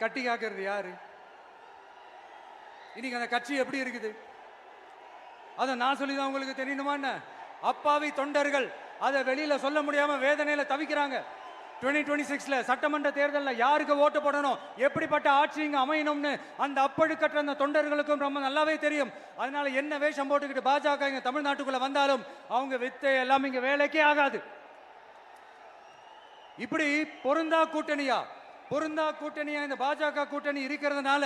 கட்டி காக்கிறது யாரு? இன்னைக்கு அந்த கட்சி எப்படி இருக்குது? அதை நான் சொல்லி தான் உங்களுக்கு தெரியணுமா என்ன? அப்பாவி தொண்டர்கள் அதை வெளியில சொல்ல முடியாம வேதனையில தவிக்கிறாங்க. 2026 டுவெண்ட்டி சிக்ஸ்ல சட்டமன்ற தேர்தலில் யாருக்கு ஓட்டு போடணும்? எப்படிப்பட்ட ஆட்சி இங்கே அமையணும்னு அந்த அப்பழுக்கற்ற அந்த தொண்டர்களுக்கும் ரொம்ப நல்லாவே தெரியும். அதனால என்ன வேஷம் போட்டுக்கிட்டு பாஜக இங்க தமிழ்நாட்டுக்குள்ள வந்தாலும் அவங்க வித்தை எல்லாம் இங்க வேலைக்கே ஆகாது. இப்படி பொருந்தா கூட்டணியா? பொருந்தா கூட்டணியா இந்த பாஜக கூட்டணி இருக்கிறதுனால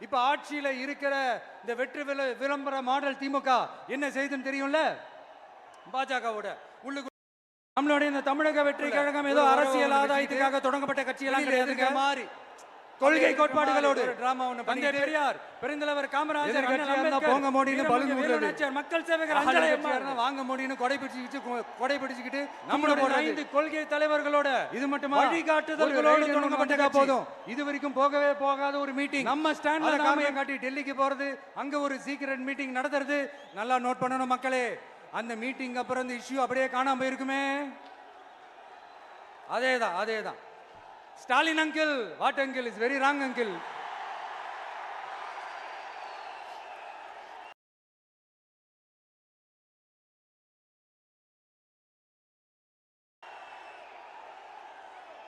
இப்ப ஆட்சியில இருக்கிற இந்த வெற்றி வில விளம்பர மாடல் திமுக என்ன செய்துன்னு தெரியும்ல? பாஜகவோட உள்ளுக்கு நம்மளுடைய இந்த தமிழக வெற்றி கழகம் ஏதோ அரசியல் ஆதாயத்துக்காக தொடங்கப்பட்ட கட்சியெல்லாம் கிடையாதுங்க மாறி கொள்கை கோட்பாடுகளோடு. டிராமா ஒண்ணு தந்தை பெரியார் பெருந்தலைவர் காமராஜர் போங்க. வேலுநாச்சியார், மக்கள் சேவகர் அஞ்சலை வாங்க முடியும்னு கொடை பிடிச்சிக்கிட்டு கொ- கொடை பிடிச்சிக்கிட்டு நம்மளோட ஐந்து கொள்கை தலைவர்களோட இது மட்டுமா? வழிகாட்டுதல்களோடு தொடங்கப்பட்ட போதும். இது வரைக்கும் போகவே போகாத ஒரு மீட்டிங். நம்ம ஸ்டாண்ட்ல காமியம் காட்டி டெல்லிக்கு போறது அங்க ஒரு சீக்கிரட் மீட்டிங் நடத்துறது. நல்லா நோட் பண்ணணும் மக்களே. அந்த மீட்டிங் அப்புறம் இந்த இஷ்யூ அப்படியே காணாம போயிருக்குமே. அதேதான் அதேதான். Stalin uncle what uncle is very wrong uncle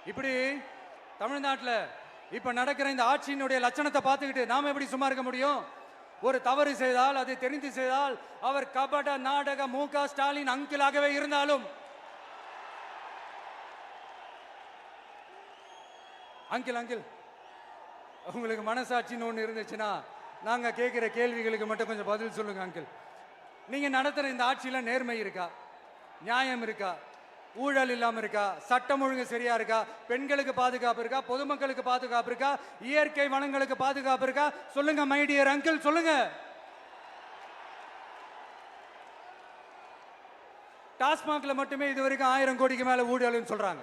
இப்படி தமிழ்நாட்டில் இப்ப நடக்கிற இந்த ஆட்சியினுடைய லட்சணத்தை பார்த்துக்கிட்டு நாம எப்படி சும்மா இருக்க முடியும்? ஒரு தவறு செய்தால் அதை தெரிந்து செய்தால் அவர் கபட நாடக மு ஸ்டாலின் அங்கிளாகவே இருந்தாலும் அங்கிள் அங்கிள். உங்களுக்கு மனசாட்சின்னு ஒன்று இருந்துச்சுன்னா நாங்கள் கேட்குற கேள்விகளுக்கு மட்டும் கொஞ்சம் பதில் சொல்லுங்க அங்கிள். நீங்கள் நடத்துகிற இந்த ஆட்சியில் நேர்மை இருக்கா? நியாயம் இருக்கா? ஊழல் இல்லாமல் இருக்கா? சட்டம் ஒழுங்கு சரியா இருக்கா? பெண்களுக்கு பாதுகாப்பு இருக்கா? பொதுமக்களுக்கு பாதுகாப்பு இருக்கா? இயற்கை வளங்களுக்கு பாதுகாப்பு இருக்கா? சொல்லுங்க மைடியர் அங்கிள் சொல்லுங்க. டாஸ்மாக்ல மட்டுமே இது வரைக்கும் ஆயிரம் கோடிக்கு மேல ஊழல்னு சொல்றாங்க.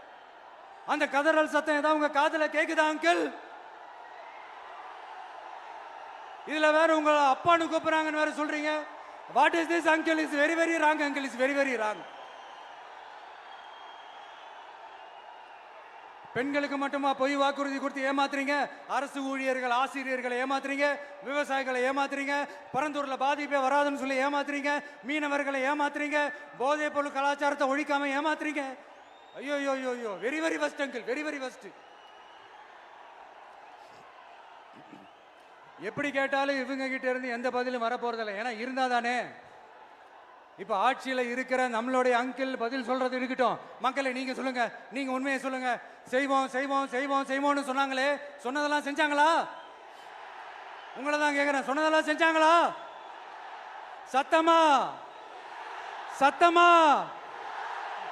அந்த கதறல் சத்தம் ஏதாவது உங்க காதல கேக்குதா அங்கிள் இதுல வேற உங்க அப்பான்னு கூப்பிடுறாங்கன்னு வேற சொல்றீங்க. What is this uncle is very very wrong uncle is very very wrong பெண்களுக்கு மட்டுமா பொய் வாக்குறுதி கொடுத்து ஏமாத்துறீங்க? அரசு ஊழியர்கள் ஆசிரியர்களை ஏமாத்துறீங்க? விவசாயிகளை ஏமாத்துறீங்க? பரந்தூர்ல பாதிப்பே வராதுன்னு சொல்லி ஏமாத்துறீங்க? மீனவர்களை ஏமாத்துறீங்க? போதைப் பொருள் கலாச்சாரத்தை ஒழிக்காம ஏமாத்துறீங்க? ஐயோ ஐயோ ஐயோ ஐயோ very very first uncle very very first எப்படி கேட்டாலும் இவங்க கிட்ட இருந்து எந்த பதிலும் வரப்போறதில்லை. ஏன்னா இருந்தா தானே இப்ப ஆட்சியில இருக்கிற நம்மளுடைய அங்கிள் பதில் சொல்றது இருக்கட்டும். மக்களை நீங்க சொல்லுங்க. நீங்க உண்மையை சொல்லுங்க. செய்வோம் செய்வோம் செய்வோம் செய்வோம்னு சொன்னாங்களே. சொன்னதெல்லாம் செஞ்சாங்களா? உங்களை தான் கேட்குறேன் சொன்னதெல்லாம் செஞ்சாங்களா? சத்தமா? சத்தமா?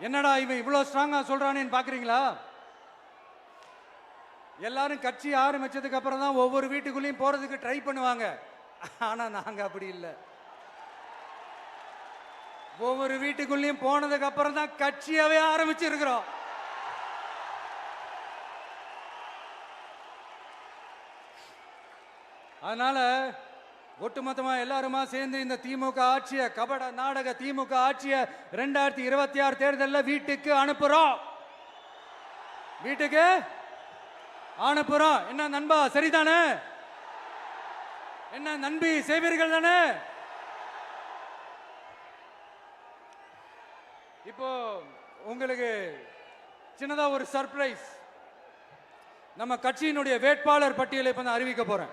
என்னடா இவன் இவ்வளோ ஸ்ட்ராங்கா சொல்கிறானேன்னு பாக்குறீங்களா? எல்லாரும் கட்சி ஆரம்பிச்சதுக்கு அப்புறம் தான் ஒவ்வொரு வீட்டுக்குள்ளேயும் போறதுக்கு ட்ரை பண்ணுவாங்க. ஆனா நாங்க அப்படி இல்லை. ஒவ்வொரு வீட்டுக்குள்ளேயும் போனதுக்கு அப்புறம் தான் கட்சியாவே ஆரம்பிச்சிருக்கிறோம். அதனால ஒட்டுமொத்தமா எல்லாருமா சேர்ந்து இந்த திமுக ஆட்சியை கபட நாடக திமுக ஆட்சியை ரெண்டாயிரத்தி இருபத்தி ஆறு தேர்தலில் வீட்டுக்கு அனுப்புறோம். வீட்டுக்கு அனுப்புறோம். என்ன நண்பா சரிதானே? என்ன நண்பி செய்வீர்கள் தானே? இப்போ உங்களுக்கு சின்னதா ஒரு சர்ப்ரைஸ் நம்ம கட்சியினுடைய வேட்பாளர் பட்டியலை இப்போ நான் அறிவிக்க போறேன்.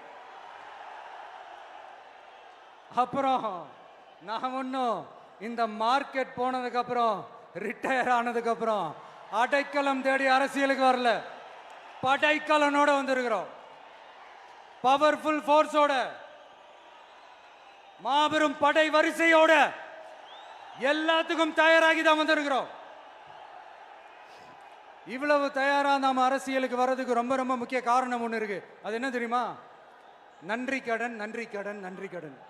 அப்புறம் நான் ஒன்றும் இந்த மார்க்கெட் போனதுக்கப்புறம் ரிட்டையர் ஆனதுக்கப்புறம் அடைக்கலம் தேடி அரசியலுக்கு வரல. படைக்கலனோட வந்திருக்கிறோம். பவர்ஃபுல் ஃபோர்ஸோட மாபெரும் படை வரிசையோட எல்லாத்துக்கும் தயாராகி தான் வந்திருக்கிறோம். இவ்வளவு தயாரா நாம் அரசியலுக்கு வர்றதுக்கு ரொம்ப ரொம்ப முக்கிய காரணம் ஒன்று இருக்கு. அது என்ன தெரியுமா? நன்றி கடன் நன்றி கடன் நன்றி கடன்.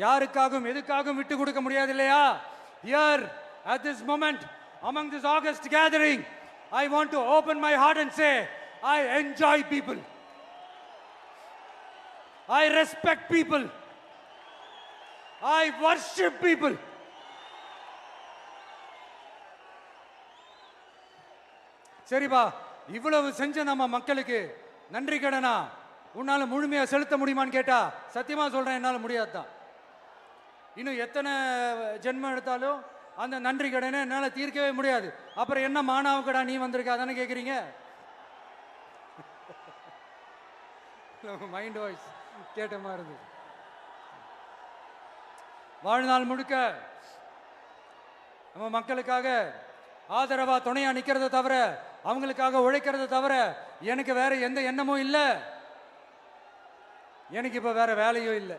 யாருக்காகவும் எதுக்காகவும் விட்டு கொடுக்க முடியாது இல்லையா here at this moment among this august gathering I want to open my heart and say I enjoy people I respect people I worship people சரிப்பா இவ்வளவு செஞ்ச நம்ம மக்களுக்கு நன்றி கடனா உன்னால் முழுமையாக செலுத்த முடியுமான்னு கேட்டா சத்தியமாக சொல்கிறேன் என்னால் முடியாது தான் இன்னும் எத்தனை ஜென்மம் எடுத்தாலும் அந்த நன்றி கடனை என்னால் தீர்க்கவே முடியாது. அப்புறம் என்ன மாணவக்கடா நீ வந்திருக்க? அதானே கேட்குறீங்க மைண்ட் வாய்ஸ் கேட்ட மாதிரி இருந்தது. வாழ்நாள் முழுக்க நம்ம மக்களுக்காக ஆதரவா துணையா நிக்கிறத தவிர அவங்களுக்காக உழைக்கிறத தவிர எனக்கு வேற எந்த எண்ணமும் இல்லை. எனக்கு இப்ப வேற வேலையும் இல்லை.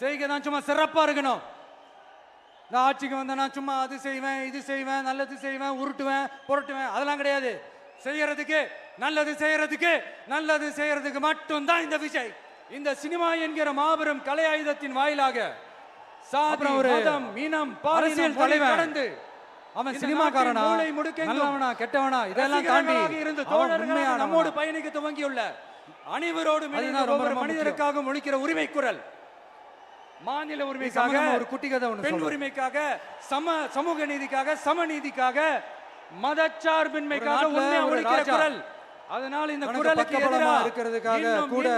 செய்கை தான் சும்மா சிறப்பா இருக்கணும். நான் ஆட்சிக்கு வந்தேன்னா சும்மா அது செய்வேன் இது செய்வேன் நல்லது செய்வேன் உருட்டுவேன் புரட்டுவேன். அதெல்லாம் கிடையாது. செய்யறதுக்கு நல்லது செய்யறதுக்கு நல்லது செய்யறதுக்கு மட்டும்தான் இந்த விஜய். இந்த சினிமா என்கிற மாபெரும் கலை ஆயுதத்தின் வாயிலாக சாதி ஒரு இனம் அரசியல் தலைவன். கடந்து அவன் இந்த சினிமாக்காரனா? மூலை முடுக்கெங்கும்? நல்லவனா கெட்டவனா? இதெல்லாம் தாண்டி இருந்து தோழர்களாக. நம்மோடு பயணிக்க துவங்கியுள்ள ரொம்ப மனிதருக்காக ஒழிக்கிற உரிமை குரல் மாநில உரிமைக்காக ஒரு குட்டி கதை பெண். உரிமைக்காக சம சமூக நீதிக்காக சமநீதிக்காக மதச்சார்பின்மைக்காக உண்மையை. குரல் அதனால இந்த குரலுக்கு எதிராக இருக்கிறதுக்காக கூட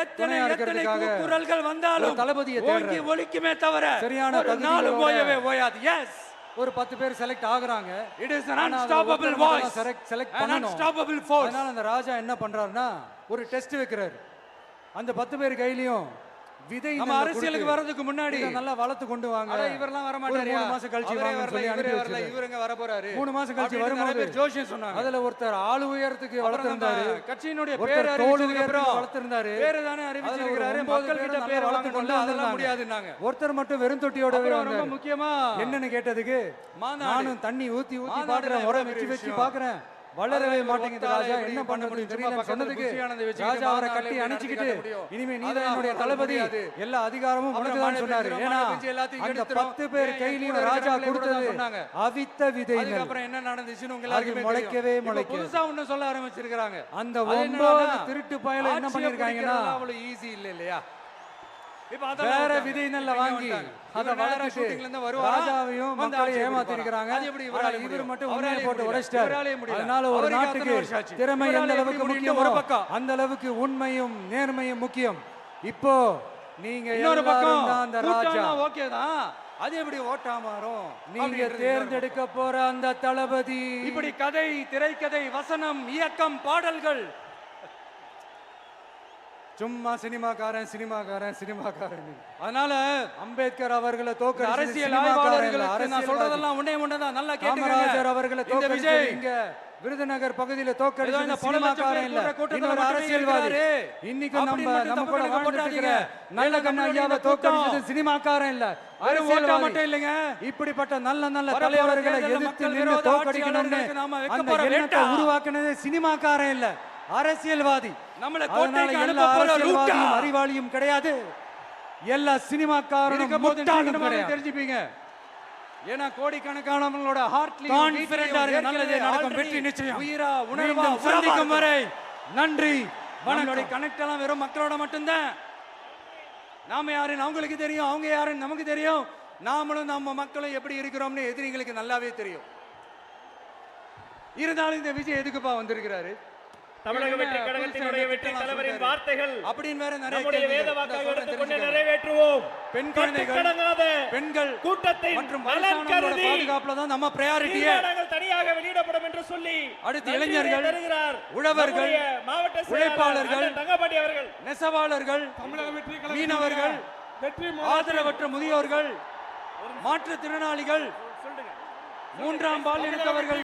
எத்தனை எத்தனை குரல்கள் வந்தாலும் தளபதியை ஓங்கி. ஒழிக்குமே தவிர சரியான ஒரு நாள் தகுதிகளோட ஓயவே ஓயாது எஸ் ஒரு பத்து பேர் செலக்ட் ஆகுறாங்க It is an unstoppable voice. select An பண்ணணும். unstoppable force. அதனால அந்த ராஜா என்ன பண்றாருன்னா ஒரு டெஸ்ட் வைக்கிறாரு அந்த பத்து பேர் கையிலயும் விதை நம்ம அரசியலுக்கு வர்றதுக்கு முன்னாடி நல்லா வளர்த்து கொண்டு வாங்க. இவரெல்லாம் வர ஒரு மாட்டாரியா மூணு மாசம் கழிச்சு வரல. இவருங்க வர போறாரு மூணு மாசம் கழிச்சு வரும்போது பேர் ஜோசியம் சொன்னாங்க. அதுல ஒருத்தர் ஆளு உயரத்துக்கு வளர்த்திருந்தாரு. கட்சியினுடைய பேர் அறிவிச்சதுக்கு அப்புறம் வளர்த்திருந்தாரு. பேரு தானே ஒன்பது மக்கள் கிட்ட பேர் வளர்த்து கொண்டு அதெல்லாம். முடியாதுன்னாங்க. ஒருத்தர் மட்டும் வெறும் அப்புறம் ரொம்ப முக்கியமா என்னன்னு கேட்டதுக்கு. நானும் தண்ணி ஊத்தி ஊத்தி பாக்குறேன் உரம் வச்சு வச்சு. பாக்குறேன். வளரவே மாட்டேங்குது ராஜா என்ன பண்ண பண்ண முடியும்? முடியும் சும்மா தெரியல சொன்னதுக்கு ராஜா அவரை கட்டி அணைச்சிக்கிட்டு? இனிமே நீ அதெல்லாம் தான் என்னுடைய தளபதி. எல்லா அதிகாரமும் அப்புறம் உனக்கு தான் மழை சொன்னாரு ஏன்னா அந்த. பத்து பேர் கையிலையும் ராஜா கொடுத்தது. அவித்த விதைகள் அதுக்கப்புறம் என்ன நடந்துச்சுன்னு உங்க அது எல்லாருக்குமே முளைக்கவே முளைக்காது. புதுசா ஒண்ணு சொல்ல ஆரம்பிச்சிருக்காங்க அந்த அது ஒன்பது என்னன்னா, திருட்டு பயல என்ன பண்ணிருக்காங்கன்னா அவ்வளவு ஈஸி இல்ல இல்லையா வேற விட்டாங்க. விதை நெல்லை இப்ப இங்க வாங்கி. அதை வளர்த்துட்டு? ராஜாவையும் மக்களையும் ஏமாத்தி? இருக்கிறாங்க இவர்? மட்டும் உண்மையை போட்டு. உடைச்சிட்டாரு. அதனால ஒரு நாட்டுக்கு. திறமை எந்த அளவுக்கு? முக்கியமோ ஒரு பக்கம். அந்த அளவுக்கு உண்மையும் நேர்மையும் முக்கியம் இப்போ நீங்க இன்னொரு பக்கம் அந்த ராஜா ஓகே தான் அது எப்படி ஓட்டா மாறும் நீங்க தேர்ந்தெடுக்க போற அந்த தளபதி இப்படி கதை திரைக்கதை வசனம் இயக்கம் பாடல்கள் சும்மா சினிமாக்காரன் சினிமாக்காரன் சினிமாக்காரன். அதனால அம்பேத்கர் அவர்களை தோக்க அரசியல் ஆய்வாளர்களுக்கு நான் சொல்றதெல்லாம் உண்டே உண்டதான் நல்லா கேட்டுக்கங்க. அவர்களை தோக்கடிச்சது விஜய். இங்க விருதுநகர் பகுதியில லட்சம் சினிமாக்காரன் இல்ல. இன்னொரு அரசியல்வாதி. இன்னைக்கு நம்ம நம்ம கூட வாழ்ந்துட்டு நல்ல கண்ண ஐயாவை தோக்கடிச்சது சினிமாக்காரன் இல்ல. அரசியல்வாதி. மட்டும் இல்லைங்க. இப்படிப்பட்ட நல்ல நல்ல தலைவர்களை எதிர்த்து நின்று தோக்கடிக்கணும்னு அந்த எண்ணத்தை. உருவாக்குனது சினிமாக்காரன் இல்ல. அரசியல்வாதி. நம்மளை அதனால கோட்டைக்கு எல்லா அனுப்ப போற அரசியல்வாதியும் ரூட்டா. அறிவாளியும் கிடையாது. எல்லா சினிமாக்காரனும் இருக்க முட்டாளும் தெரிஞ்சுப்பீங்க. ஏன்னா கோடிக்கணக்கானவங்களோட ஹார்ட்லி கான்பிடண்டா இருங்க நல்லதே நடக்கும் வெற்றி நிச்சயம். உயிரா உணர்வா சந்திக்கும் வரை நன்றி. வணக்கம். கனெக்ட் எல்லாம் வெறும் மக்களோட மட்டும்தான். நாம யாருன்னு அவங்களுக்கு தெரியும் அவங்க யாருன்னு நமக்கு தெரியும். நாமளும் நம்ம மக்களும் எப்படி இருக்கிறோம்னு எதிரிங்களுக்கு நல்லாவே தெரியும். இருந்தாலும் இந்த விஜய் எதுக்குப்பா வந்திருக்கிறாரு? தமிழக வெற்றி கழகத்தினுடைய வெற்றி தலைவரின்? வார்த்தைகள் அப்படின்னு வேற நிறைய. வேத வாக்காக எடுத்துக்கொண்டு. நிறைவேற்றுவோம் பெண் குழந்தைகள், பெண்கள் கூட்டத்தை மற்றும் பாதுகாப்புல தான் நம்ம பிரையாரிட்டியே தனியாக வெளியிடப்படும் என்று சொல்லி அடுத்து இளைஞர்கள், தருகிறார் உழவர்கள், மாவட்ட உழைப்பாளர்கள், அண்ணன் தங்கப்பாண்டி அவர்கள் நெசவாளர்கள் மீனவர்கள் ஆதரவற்ற முதியோர்கள் மாற்றுத்திறனாளிகள் மூன்றாம் பால் எடுத்தவர்கள்